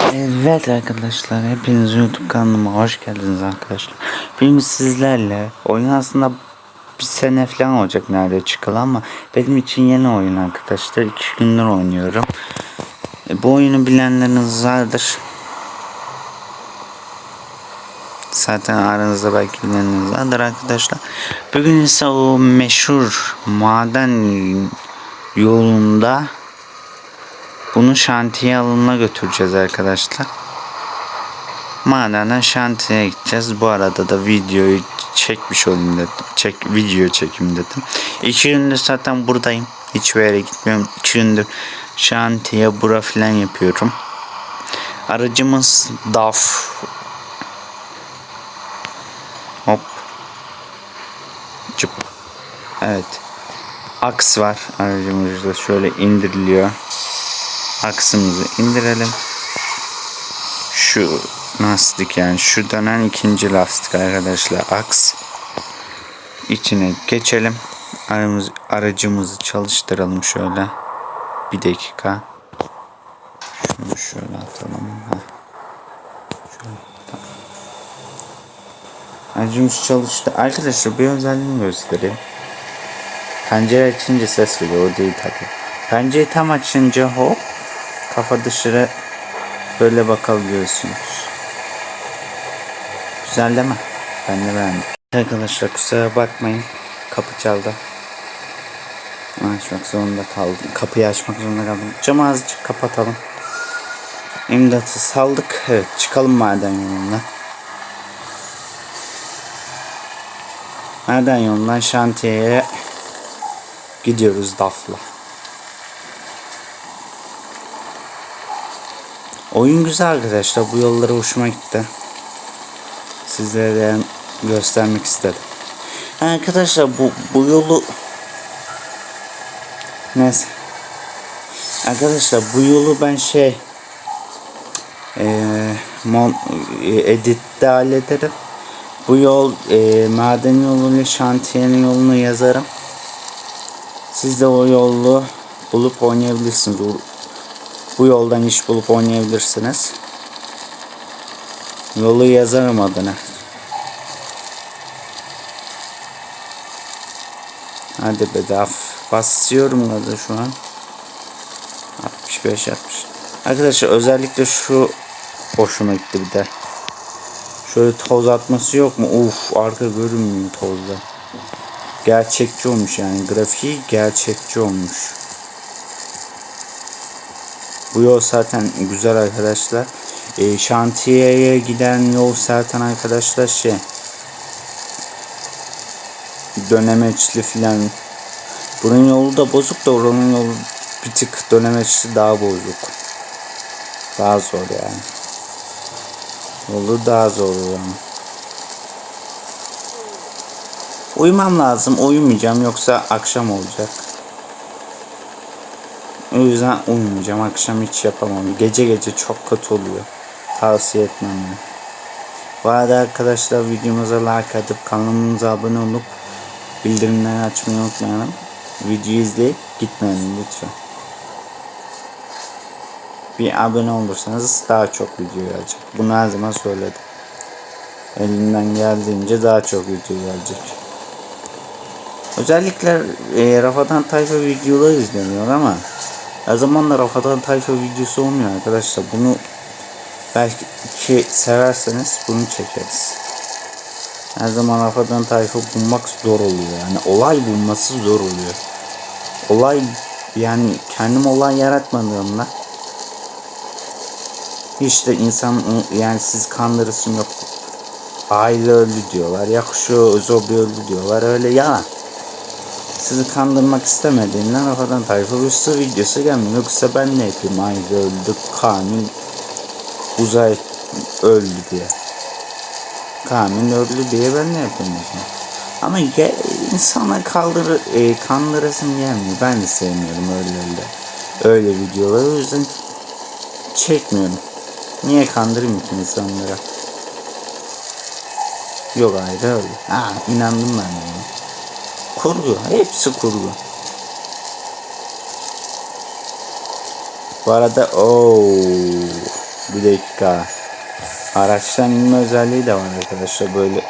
Evet arkadaşlar hepiniz YouTube kanalıma hoş geldiniz arkadaşlar. Bugün sizlerle oyun aslında bir sene falan olacak nerede çıkalı ama benim için yeni oyun arkadaşlar. iki gündür oynuyorum. E, bu oyunu bilenleriniz vardır. Zaten aranızda belki bilenleriniz vardır arkadaşlar. Bugün ise o meşhur maden yolunda bunu şantiye alanına götüreceğiz arkadaşlar. Madenden şantiyeye gideceğiz. Bu arada da videoyu çekmiş olayım dedim. Çek, video çekim dedim. İki gündür zaten buradayım. Hiçbir yere gitmiyorum. İki gündür şantiye bura filan yapıyorum. Aracımız DAF. Hop. Cıp. Evet. Aks var aracımızda şöyle indiriliyor aksımızı indirelim. Şu lastik yani şu dönen ikinci lastik arkadaşlar aks. İçine geçelim. Aramız, aracımızı çalıştıralım şöyle. Bir dakika. Şunu şöyle atalım. Heh. Aracımız çalıştı. Arkadaşlar bir özelliğini göstereyim. Pencere açınca ses geliyor. O değil tabi. Pencereyi tam açınca hop kafa dışarı böyle bakabiliyorsunuz. Güzel değil mi? Ben de beğendim. Arkadaşlar kusura bakmayın. Kapı çaldı. Açmak zorunda kaldım. Kapıyı açmak zorunda kaldım. Camı azıcık kapatalım. İmdatı saldık. Evet çıkalım maden yolundan. Maden yolundan şantiyeye gidiyoruz DAF'la. Oyun güzel arkadaşlar. Bu yollara hoşuma gitti. Sizlere de göstermek istedim. Arkadaşlar bu, bu yolu neyse. Arkadaşlar bu yolu ben şey e, mon, e, editte hallederim. Bu yol e, maden yoluyla şantiyenin yolunu yazarım. Siz de o yolu bulup oynayabilirsiniz. Bu yoldan iş bulup oynayabilirsiniz. Yolu yazarım adına. Hadi bedaf. Basıyorum da şu an. 65 60. Arkadaşlar özellikle şu hoşuma gitti bir de. Şöyle toz atması yok mu? Uf arka görünmüyor tozda. Gerçekçi olmuş yani. Grafiği gerçekçi olmuş. Bu yol zaten güzel arkadaşlar. E, şantiyeye giden yol zaten arkadaşlar şey dönemeçli filan. Bunun yolu da bozuk da oranın yolu bir tık dönemeçli daha bozuk. Daha zor yani. Yolu daha zor yani. Uyumam lazım. Uyumayacağım yoksa akşam olacak. O yüzden uyumayacağım. Akşam hiç yapamam. Gece gece çok kötü oluyor. Tavsiye etmem yani. Bu arada arkadaşlar videomuza like atıp kanalımıza abone olup bildirimleri açmayı unutmayalım. Videoyu izleyip gitmeyin lütfen. Bir abone olursanız daha çok video gelecek. Bunu her zaman söyledim. Elimden geldiğince daha çok video gelecek. Özellikle e, Rafadan Tayfa videoları izleniyor ama her zaman da Rafadan Tayfa videosu olmuyor arkadaşlar. Bunu belki severseniz bunu çekeriz. Her zaman Rafadan Tayfa bulmak zor oluyor. Yani olay bulması zor oluyor. Olay yani kendim olay yaratmadığımda işte insan yani siz kandırırsın yok aile öldü diyorlar. Ya şu zobi öldü diyorlar. Öyle yalan sizi kandırmak istemediğinden rafadan tayfa Rusya videosu gelmiyor. Yoksa ben ne yapayım aile öldü, Kamil uzay öldü diye. Kamil öldü diye ben ne yapayım o. Ama ge, insana kaldır, e, kandırasım gelmiyor. Ben de sevmiyorum öyle öyle. Öyle videoları o yüzden çekmiyorum. Niye kandırayım ki insanlara? Yok ayrı öyle. Ha inandım ben ona. Kurgu. Hepsi kurgu. Bu arada o Bir dakika. Araçtan inme özelliği de var arkadaşlar. Böyle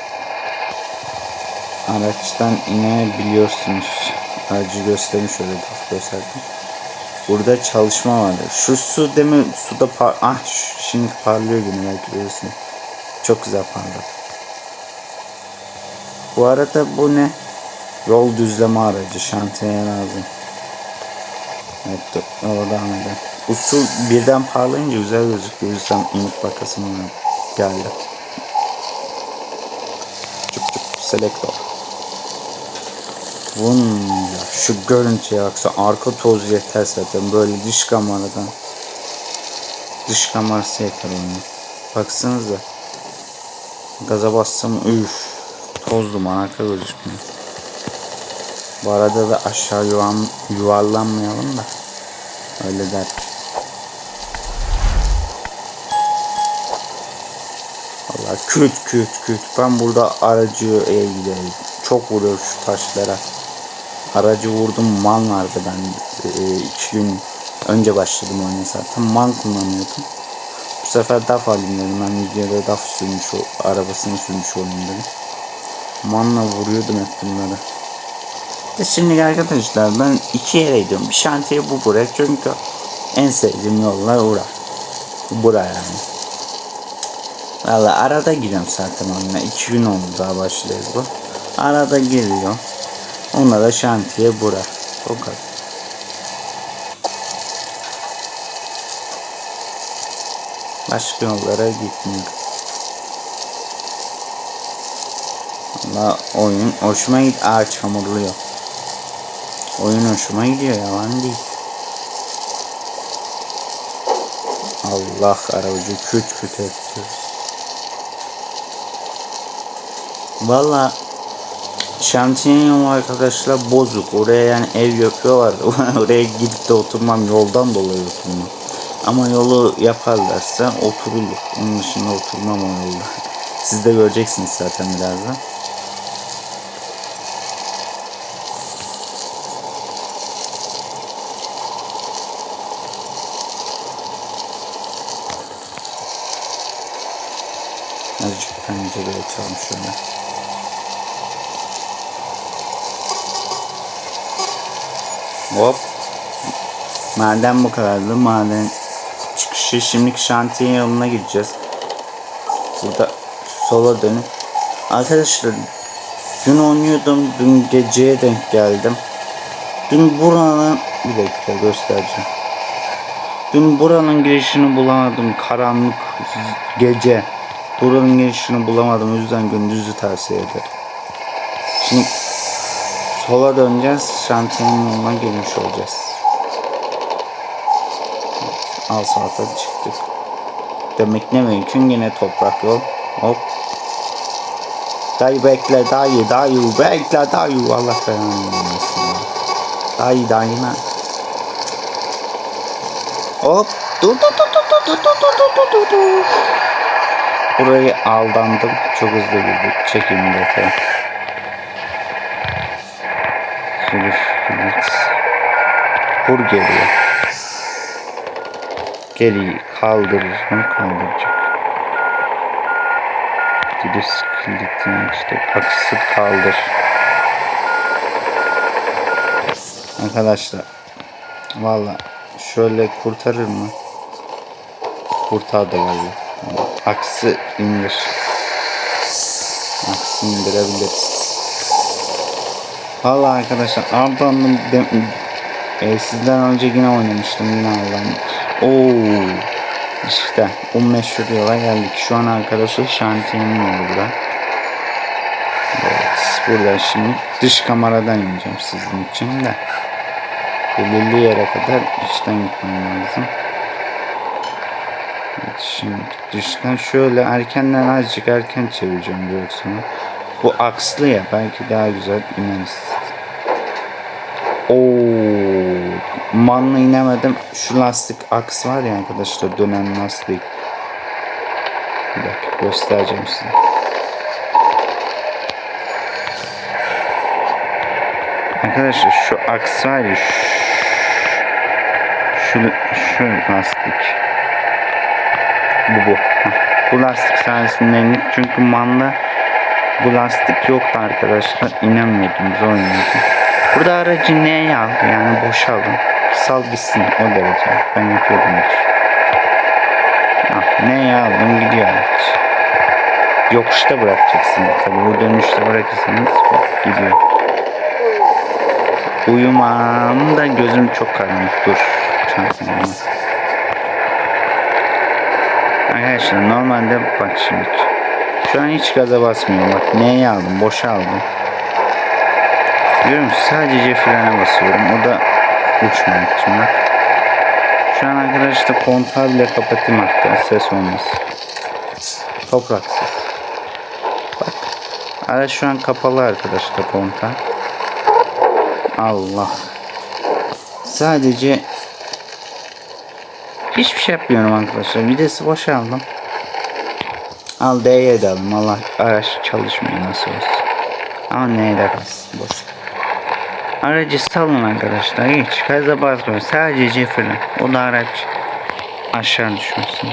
araçtan inebiliyorsunuz. Aracı göstermiş öyle daf gösterdim. Burada çalışma var. Şu su demin suda par ah şimdi parlıyor yine belki görüyorsunuz. Çok güzel parladı. Bu arada bu ne? Yol düzleme aracı. Şantiyeye lazım. Evet dur. Devam edelim. Bu birden parlayınca güzel gözüküyor. O yüzden var. Geldi. Çıp çıp selektör. Vun ya şu görüntüye baksa arka toz yeter zaten böyle dış kameradan. Dış kamerası yeter onun. Baksanıza. Gaza bassam üf. Toz duman arka gözükmüyor. Bu arada da aşağı yuvan, yuvarlanmayalım da. Öyle der. Valla küt küt küt. Ben burada aracı eğileyim. Çok vuruyor şu taşlara. Aracı vurdum man vardı ben e, iki gün önce başladım oyuna zaten man kullanıyordum. Bu sefer DAF alayım dedim ben videoda DAF sürmüş arabasını sürmüş olayım dedim. Manla vuruyordum hep bunları. De Şimdi arkadaşlar ben iki yere gidiyorum. Bir şantiye bu buraya çünkü en sevdiğim yollar ura. Bura yani. Valla arada giriyorum zaten oyuna. İki gün oldu daha başlıyor bu. Arada giriyor. Ona da şantiye bura. O kadar. Başka yollara gitmiyorum. Valla oyun hoşuma git. Aa çamurluyor. Oyun hoşuma gidiyor yalan değil. Allah arabacı küt küt ediyoruz. Valla şantiyen yolu arkadaşlar bozuk. Oraya yani ev yapıyorlar. Oraya gidip de oturmam yoldan dolayı oturmam. Ama yolu yaparlarsa oturulur. Onun dışında oturmam o yolda. Siz de göreceksiniz zaten birazdan. Azıcık açalım şöyle. Hop. Maden bu kadardı. Maden çıkışı. Şimdiki şantiye yoluna gideceğiz. Burada sola dönüp. Arkadaşlar dün oynuyordum. Dün geceye denk geldim. Dün buranın bir dakika göstereceğim. Dün buranın girişini bulamadım. Karanlık gece. Buranın girişini bulamadım. O yüzden gündüzü tavsiye ederim. Şimdi sola döneceğiz. Şantiyenin yoluna girmiş olacağız. Evet, Al saate çıktık. Demek ne mümkün yine toprak yol. Hop. Dayı bekle dayı dayı bekle dayı Allah belanı vermesin. Dayı dayı lan. Hop. Dur dur dur dur dur dur dur dur dur dur. Burayı aldandım. Çok hızlı girdik. Çekim detayı. Sürüş. Kur geliyor. Geri kaldırır mı? Kaldıracak. Giriş kilitini işte aksı kaldır. Arkadaşlar valla şöyle kurtarır mı? Kurtardı valla. Aksı indir. Aksı indirebiliriz. Valla arkadaşlar Ardahan'ın e, sizden önce yine oynamıştım yine Allah'ım. Oo işte o meşhur yola geldik. Şu an arkadaşlar şantiyenin yolu bura. Evet burada şimdi dış kameradan ineceğim sizin için de. Belirli yere kadar içten gitmem lazım. Evet, şimdi dıştan şöyle erkenden azıcık erken çevireceğim direksiyonu. Bu akslı ya belki daha güzel ineriz. Oo, manla inemedim. Şu lastik aks var ya arkadaşlar dönen lastik. Bir dakika göstereceğim size. Arkadaşlar şu aks var ya şu, şu, şu lastik. Bu bu. Bu lastik sayesinde indik. Çünkü manda bu lastik yoktu arkadaşlar. İnemiyordum. Zor iniyordum. Burada aracı neye aldı? Yani boşaldım. Sal gitsin o derece. Ben yapıyordum. Ah, neye aldım gidiyor araç. Yokuşta bırakacaksın. Tabii bu dönüşte bırakırsanız gidiyor. Uyumam da gözüm çok karanlık. Dur. Şansım olmaz. Arkadaşlar normalde bak şimdi. Şu an hiç gaza basmıyorum. Bak neye aldım? Boşa aldım. Görüyor? Sadece frene basıyorum. O da uçmamak için bak. Şu an arkadaşlar kontağı bile kapatayım hatta ses olmasın. Topraksız. Bak. Araç şu an kapalı arkadaşlar kontağı. Allah. Sadece hiçbir şey yapmıyorum arkadaşlar. Videsi boşaldım. Al D'ye de aldım. Allah araç çalışmıyor nasıl olsa. Ama neye de kalsın boş. Aracı salın arkadaşlar. Hiç gaza basmıyor. Sadece fren. O da araç aşağı düşmesin.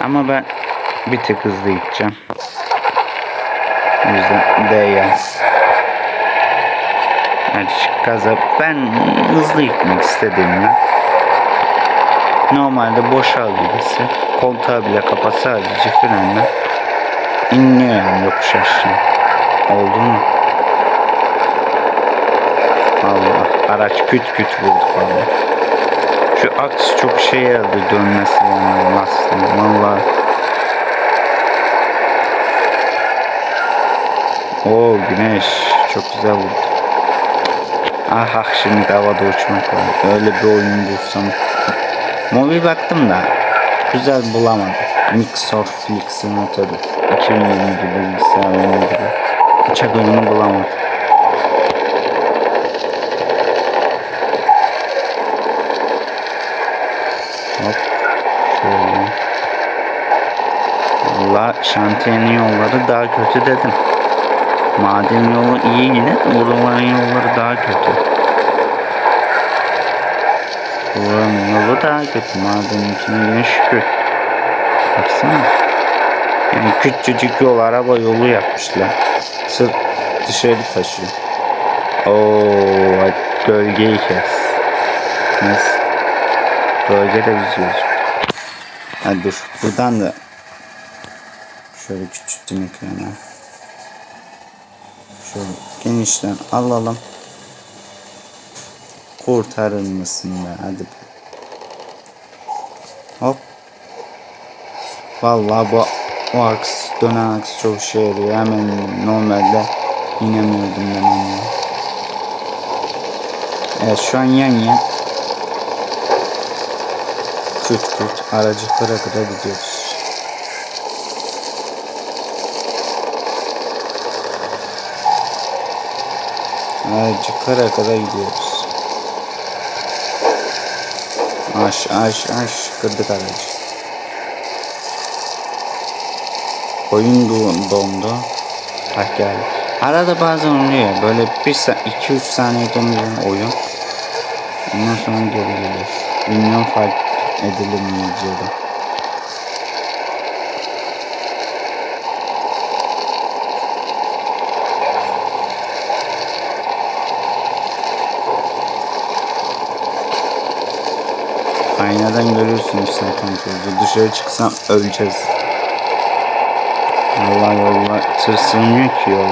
Ama ben bir tık hızlı gideceğim. O yüzden D'ye Hadi çık gaza. Ben hızlı gitmek istedim ya. Normalde boşal birisi. Kontağı bile kapat sadece frenle. İnliyor yani yokuş aşağı. Oldu mu? Allah. Araç küt küt vurdu falan. Şu aks çok şey yaradı dönmesi yani lastiğin. Valla. Oo güneş. Çok güzel vurdu. Ah ah şimdi havada uçmak var. Öyle bir oyun bulsam. Mobil baktım da güzel bulamadım. Mixor Flix Simulator 2020 gibi bilgisayar oyunu gibi. Uçak oyunu bulamadım. Hop. Şöyle. Valla şantiyenin yolları daha kötü dedim. Maden yolu iyi yine buraların yolları daha kötü. Buranın yolu daha kötü. Madenin içine yine şükür. Baksana. Yani küçücük yol araba yolu yapmışlar. Sırf dışarı taşıyor. Oo, gölgeyi kes. Neyse. Gölge de gözüküyor. Hadi dur. Buradan da şöyle küçülttüm ekranı. Şöyle genişten alalım. Kurtarır mısın be? Hadi. Hop. Vallahi bu o aks dönen aks çok şey yarıyor. Hemen normalde inemiyordum ben onu. Evet şu an yan yan. Küt küt aracı kıra kıra gidiyoruz. Aracı kıra kıra gidiyoruz. Aş aş aş kırdık aracı. Oyun do- dondu. Bak geldi. Arada bazen oluyor. Böyle 2-3 saniye donuyor oyun. Ondan sonra geri geliyor. Bilmiyorum fark edilir Aynadan görüyorsunuz zaten çocuğu. Dışarı çıksam öleceğiz. Allah yollar tırsılmıyor ki yol.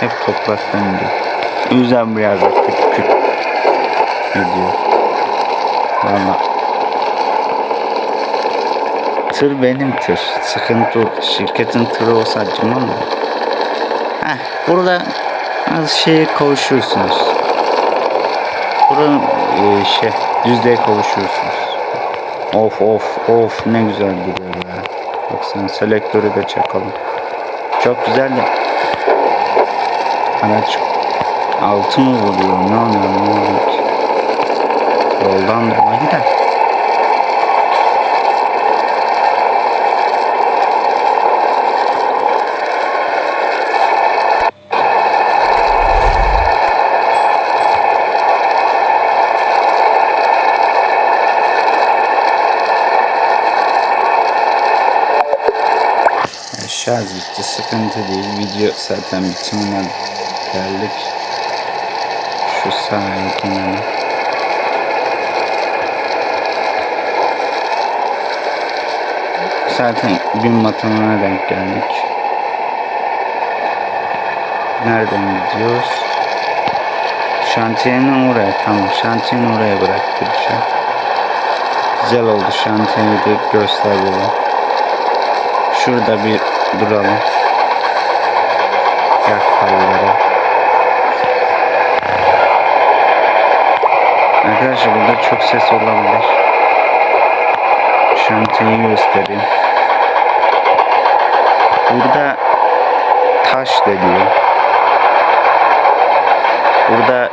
Hep topraktan gidiyor. O yüzden biraz da küt küt gidiyor. Valla. Tır benim tır. Sıkıntı yok. Şirketin tırı olsa acımam da. Heh, burada az şeye kavuşuyorsunuz. Buranın e, şey düzlüğe kavuşuyorsunuz. Of of of ne güzel gidiyor be. Baksana selektörü de çakalım. Çok güzel de. Araç altı mı vuruyor ne oluyor ne oluyor? Yoldan dolayı da. Şarj bitti. Sıkıntı değil. Video zaten bitimine geldik. Şu sahaya kenara. Zaten gün batımına denk geldik. Nereden gidiyoruz? Şantiyenin oraya tamam. Şantiyenin oraya şu an. Güzel oldu şantiyeyi de gösterelim. Şurada bir duralım. Yakallara. Arkadaşlar burada çok ses olabilir. Şantiyeyi göstereyim. Burada taş deliyor. Burada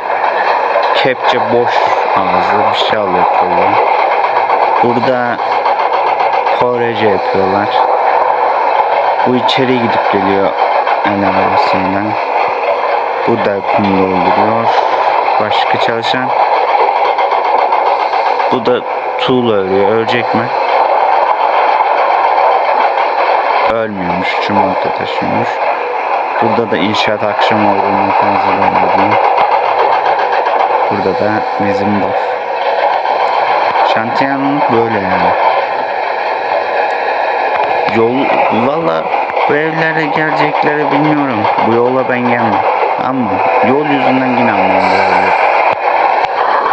kepçe boş ağzı bir şey alıyor. Burada forece yapıyorlar. Bu içeri gidip geliyor el arabasıyla. Burada kum dolduruyor. Başka çalışan. Bu da tuğla örüyor. Ölecek mi? Ölmüyormuş. Çimento taşıyormuş. Burada da inşaat akşam olduğunu belli Burada da bizim dof. Şantiyanın böyle yani. Yol valla bu evlere gelecekleri bilmiyorum. Bu yola ben gelmem. Ama yol yüzünden yine anlamam bu evleri.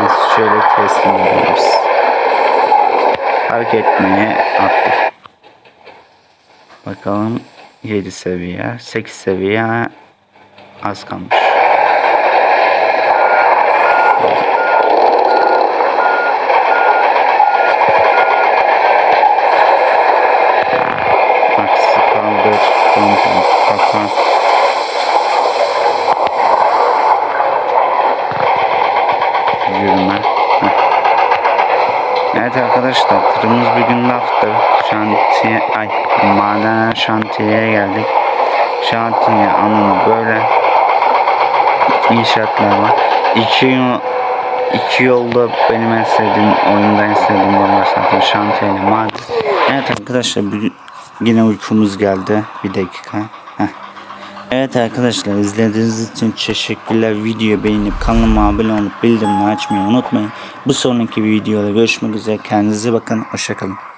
Neyse şöyle teslim ediyoruz. Hareket etmeye attık. Bakalım 7 seviye, 8 seviye az kalmış. Aksi kaldır, kontrol, kapat. Yürüme. Heh. Evet arkadaşlar tırımız bir gün laftı. Şantiye, ay maden şantiyeye geldik. Şantiye anlamı böyle inşaatlar var. İki iki yolda benim en sevdiğim oyunda en sevdiğim var zaten şantiyeyle maden. Evet arkadaşlar bir, yine uykumuz geldi. Bir dakika. Evet arkadaşlar izlediğiniz için teşekkürler. Videoyu beğenip kanalıma abone olup bildirimleri açmayı unutmayın. Bu sonraki videoda görüşmek üzere. Kendinize bakın. Hoşçakalın.